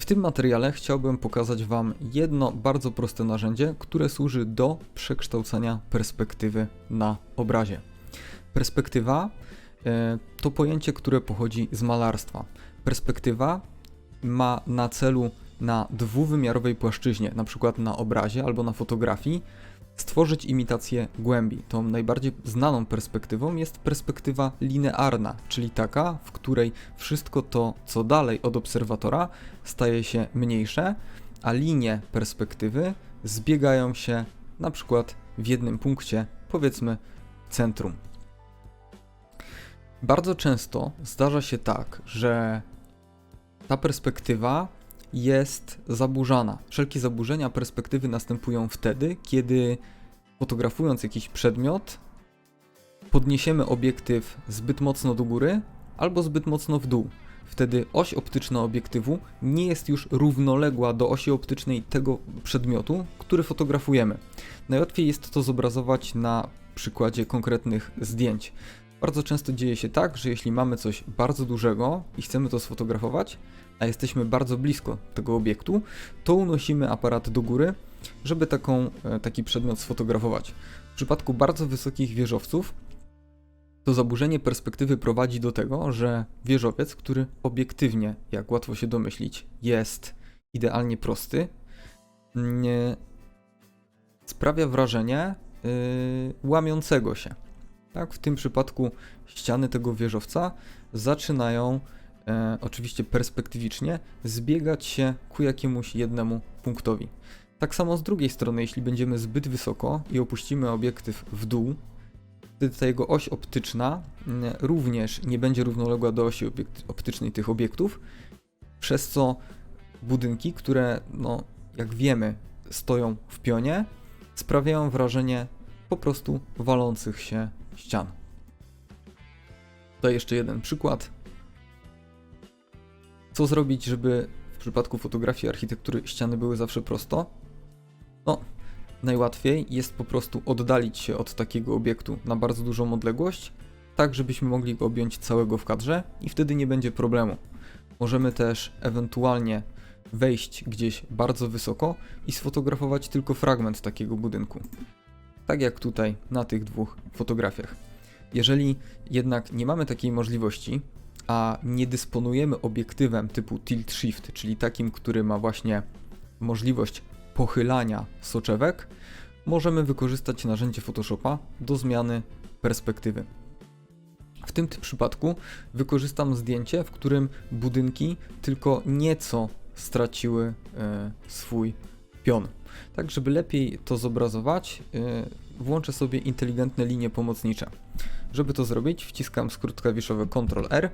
W tym materiale chciałbym pokazać Wam jedno bardzo proste narzędzie, które służy do przekształcania perspektywy na obrazie. Perspektywa e, to pojęcie, które pochodzi z malarstwa. Perspektywa ma na celu na dwuwymiarowej płaszczyźnie, na przykład na obrazie albo na fotografii, stworzyć imitację głębi. Tą najbardziej znaną perspektywą jest perspektywa linearna, czyli taka, w której wszystko to, co dalej od obserwatora, staje się mniejsze, a linie perspektywy zbiegają się na przykład w jednym punkcie, powiedzmy centrum. Bardzo często zdarza się tak, że ta perspektywa jest zaburzana. Wszelkie zaburzenia perspektywy następują wtedy, kiedy fotografując jakiś przedmiot, podniesiemy obiektyw zbyt mocno do góry albo zbyt mocno w dół. Wtedy oś optyczna obiektywu nie jest już równoległa do osi optycznej tego przedmiotu, który fotografujemy. Najłatwiej jest to zobrazować na przykładzie konkretnych zdjęć. Bardzo często dzieje się tak, że jeśli mamy coś bardzo dużego i chcemy to sfotografować, a jesteśmy bardzo blisko tego obiektu, to unosimy aparat do góry, żeby taką, e, taki przedmiot sfotografować. W przypadku bardzo wysokich wieżowców to zaburzenie perspektywy prowadzi do tego, że wieżowiec, który obiektywnie, jak łatwo się domyślić, jest idealnie prosty, sprawia wrażenie yy, łamiącego się. Tak, w tym przypadku ściany tego wieżowca zaczynają e, oczywiście perspektywicznie zbiegać się ku jakiemuś jednemu punktowi. Tak samo z drugiej strony, jeśli będziemy zbyt wysoko i opuścimy obiektyw w dół, wtedy ta jego oś optyczna również nie będzie równoległa do osi optycznej tych obiektów, przez co budynki, które, no, jak wiemy, stoją w pionie, sprawiają wrażenie po prostu walących się ścian. Tutaj jeszcze jeden przykład. Co zrobić, żeby w przypadku fotografii architektury ściany były zawsze prosto? No, najłatwiej jest po prostu oddalić się od takiego obiektu na bardzo dużą odległość, tak żebyśmy mogli go objąć całego w kadrze i wtedy nie będzie problemu. Możemy też ewentualnie wejść gdzieś bardzo wysoko i sfotografować tylko fragment takiego budynku. Tak jak tutaj na tych dwóch fotografiach. Jeżeli jednak nie mamy takiej możliwości, a nie dysponujemy obiektywem typu tilt shift, czyli takim, który ma właśnie możliwość pochylania soczewek, możemy wykorzystać narzędzie Photoshopa do zmiany perspektywy. W tym przypadku wykorzystam zdjęcie, w którym budynki tylko nieco straciły e, swój pion. Tak, żeby lepiej to zobrazować, e, włączę sobie inteligentne linie pomocnicze. Żeby to zrobić, wciskam skrót klawiszowy Ctrl R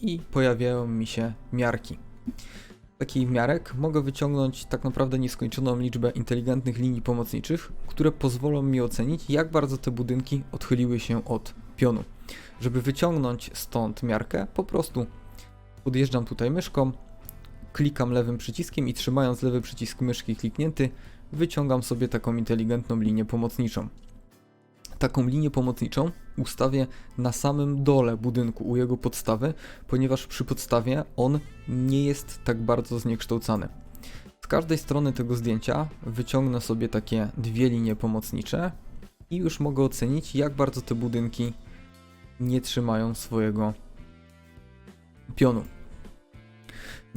i pojawiają mi się miarki. Z takich miarek mogę wyciągnąć tak naprawdę nieskończoną liczbę inteligentnych linii pomocniczych, które pozwolą mi ocenić, jak bardzo te budynki odchyliły się od pionu. Żeby wyciągnąć stąd miarkę, po prostu podjeżdżam tutaj myszką, klikam lewym przyciskiem i trzymając lewy przycisk myszki kliknięty, wyciągam sobie taką inteligentną linię pomocniczą. Taką linię pomocniczą ustawię na samym dole budynku u jego podstawy, ponieważ przy podstawie on nie jest tak bardzo zniekształcany. Z każdej strony tego zdjęcia wyciągnę sobie takie dwie linie pomocnicze i już mogę ocenić, jak bardzo te budynki nie trzymają swojego pionu.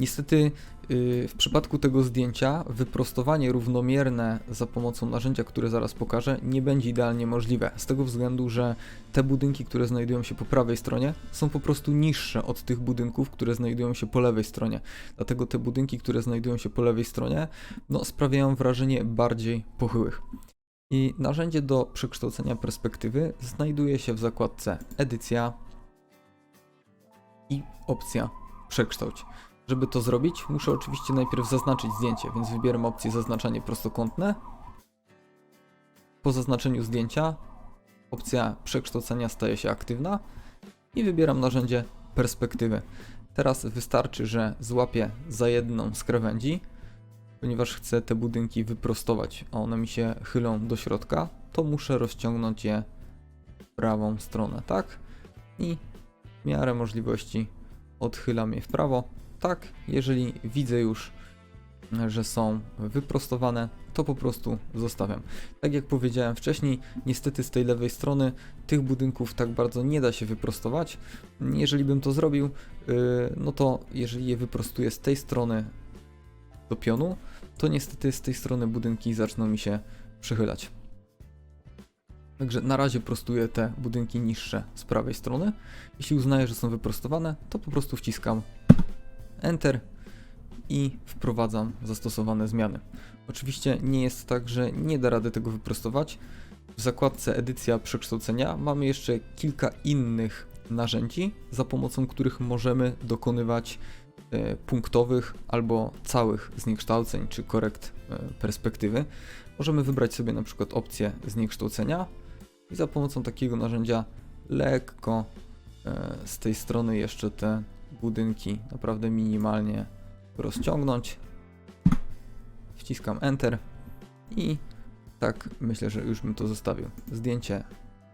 Niestety yy, w przypadku tego zdjęcia wyprostowanie równomierne za pomocą narzędzia, które zaraz pokażę, nie będzie idealnie możliwe. Z tego względu, że te budynki, które znajdują się po prawej stronie, są po prostu niższe od tych budynków, które znajdują się po lewej stronie. Dlatego te budynki, które znajdują się po lewej stronie, no, sprawiają wrażenie bardziej pochyłych. I narzędzie do przekształcenia perspektywy znajduje się w zakładce Edycja i opcja Przekształć. Żeby to zrobić, muszę oczywiście najpierw zaznaczyć zdjęcie, więc wybieram opcję zaznaczanie prostokątne. Po zaznaczeniu zdjęcia opcja przekształcenia staje się aktywna i wybieram narzędzie perspektywy. Teraz wystarczy, że złapię za jedną z krawędzi, ponieważ chcę te budynki wyprostować, a one mi się chylą do środka, to muszę rozciągnąć je w prawą stronę, tak? I w miarę możliwości odchylam je w prawo tak, jeżeli widzę już, że są wyprostowane, to po prostu zostawiam. Tak jak powiedziałem wcześniej, niestety z tej lewej strony tych budynków tak bardzo nie da się wyprostować. Jeżeli bym to zrobił, yy, no to jeżeli je wyprostuję z tej strony do pionu, to niestety z tej strony budynki zaczną mi się przychylać. Także na razie prostuję te budynki niższe z prawej strony. Jeśli uznaję, że są wyprostowane, to po prostu wciskam Enter i wprowadzam zastosowane zmiany. Oczywiście nie jest tak, że nie da rady tego wyprostować. W zakładce edycja przekształcenia mamy jeszcze kilka innych narzędzi, za pomocą których możemy dokonywać e, punktowych albo całych zniekształceń czy korekt e, perspektywy. Możemy wybrać sobie na przykład opcję zniekształcenia i za pomocą takiego narzędzia lekko e, z tej strony jeszcze te budynki naprawdę minimalnie rozciągnąć. Wciskam Enter i tak myślę, że już bym to zostawił. Zdjęcie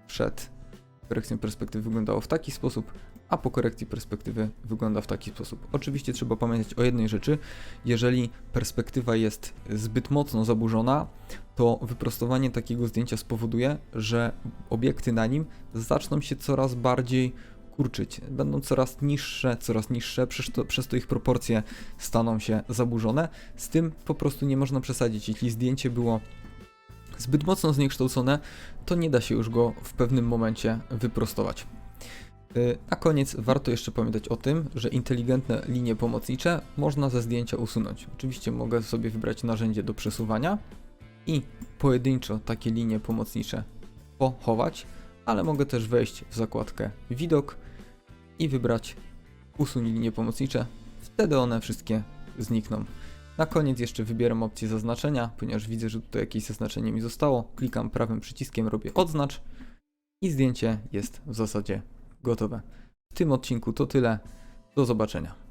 przed korekcją perspektywy wyglądało w taki sposób, a po korekcji perspektywy wygląda w taki sposób. Oczywiście trzeba pamiętać o jednej rzeczy. Jeżeli perspektywa jest zbyt mocno zaburzona, to wyprostowanie takiego zdjęcia spowoduje, że obiekty na nim zaczną się coraz bardziej kurczyć. Będą coraz niższe, coraz niższe, przez to, przez to ich proporcje staną się zaburzone. Z tym po prostu nie można przesadzić. Jeśli zdjęcie było zbyt mocno zniekształcone, to nie da się już go w pewnym momencie wyprostować. Yy, Na koniec warto jeszcze pamiętać o tym, że inteligentne linie pomocnicze można ze zdjęcia usunąć. Oczywiście mogę sobie wybrać narzędzie do przesuwania i pojedynczo takie linie pomocnicze pochować, ale mogę też wejść w zakładkę widok i wybrać usuń linie pomocnicze. Wtedy one wszystkie znikną. Na koniec jeszcze wybieram opcję zaznaczenia, ponieważ widzę, że tutaj jakieś zaznaczenie mi zostało. Klikam prawym przyciskiem, robię odznacz i zdjęcie jest w zasadzie gotowe. W tym odcinku to tyle. Do zobaczenia.